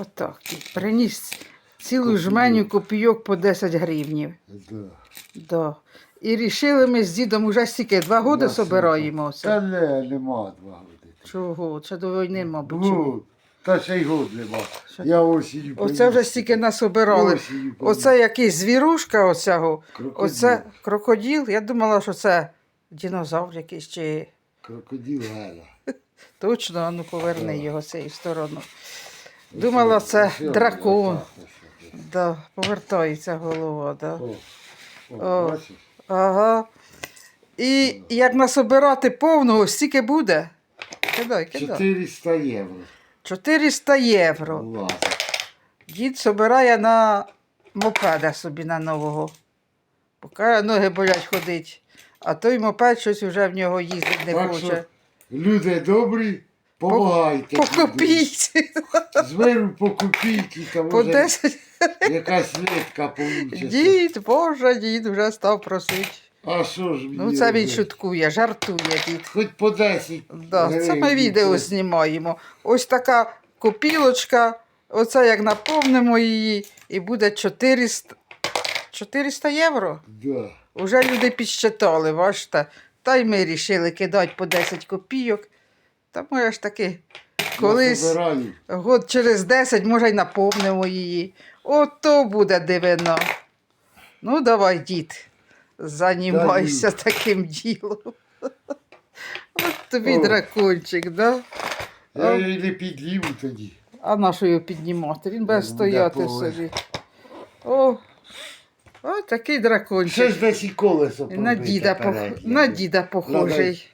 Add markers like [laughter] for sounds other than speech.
Отак. Приніс цілу жменю копійок по 10 гривнів. Да. Да. І рішили ми з дідом уже стільки два роки Ясно. собираємося. Та не, нема два години. Чого? Це до війни, мабуть. Ну, та ще й год нема. Я осінню Оце вже стільки насобирали. Приніс. Оце якийсь звірушка оцього. Крокодил. Оце крокодил. Я думала, що це динозавр якийсь чи Крокодил Гера. [laughs] точно, а ну поверни його з цієї сторони. Думала, це дракон. Да, повертається голова, да. О, бачиш? Ага. І як насобирати повного, стільки буде? Кидай, кидай. 400 євро. 400 євро. Дід собирає на мопеда собі на нового. Поки ноги болять ходить. А той мопед щось вже в нього їздить не Так хоче. що, люди добрі, помагайте. По копійці. З миру по копійки, там По вже 10. якась литка получиться. Дід, боже, дід вже став просити. А що ж мені Ну, це він робити? шуткує, жартує дід. Хоч по 10. Да, це ми гривень, відео то- знімаємо. Ось така копілочка. Оце як наповнимо її, і буде 400, 400 євро. Да. Уже люди підсчитали, бачите. Та й ми вирішили кидати по 10 копійок. Та може ж таки колись год через 10, може, й наповнимо її. Ото буде дивина. Ну, давай, дід, займайся таким ділом. [laughs] От тобі О. дракончик, да? Я її не підліву тоді. А на що його піднімати? Він буде Буде стояти собі. О, о, такий Ще дракончик. ж десь і колесо На діда, пох... на діда похожий.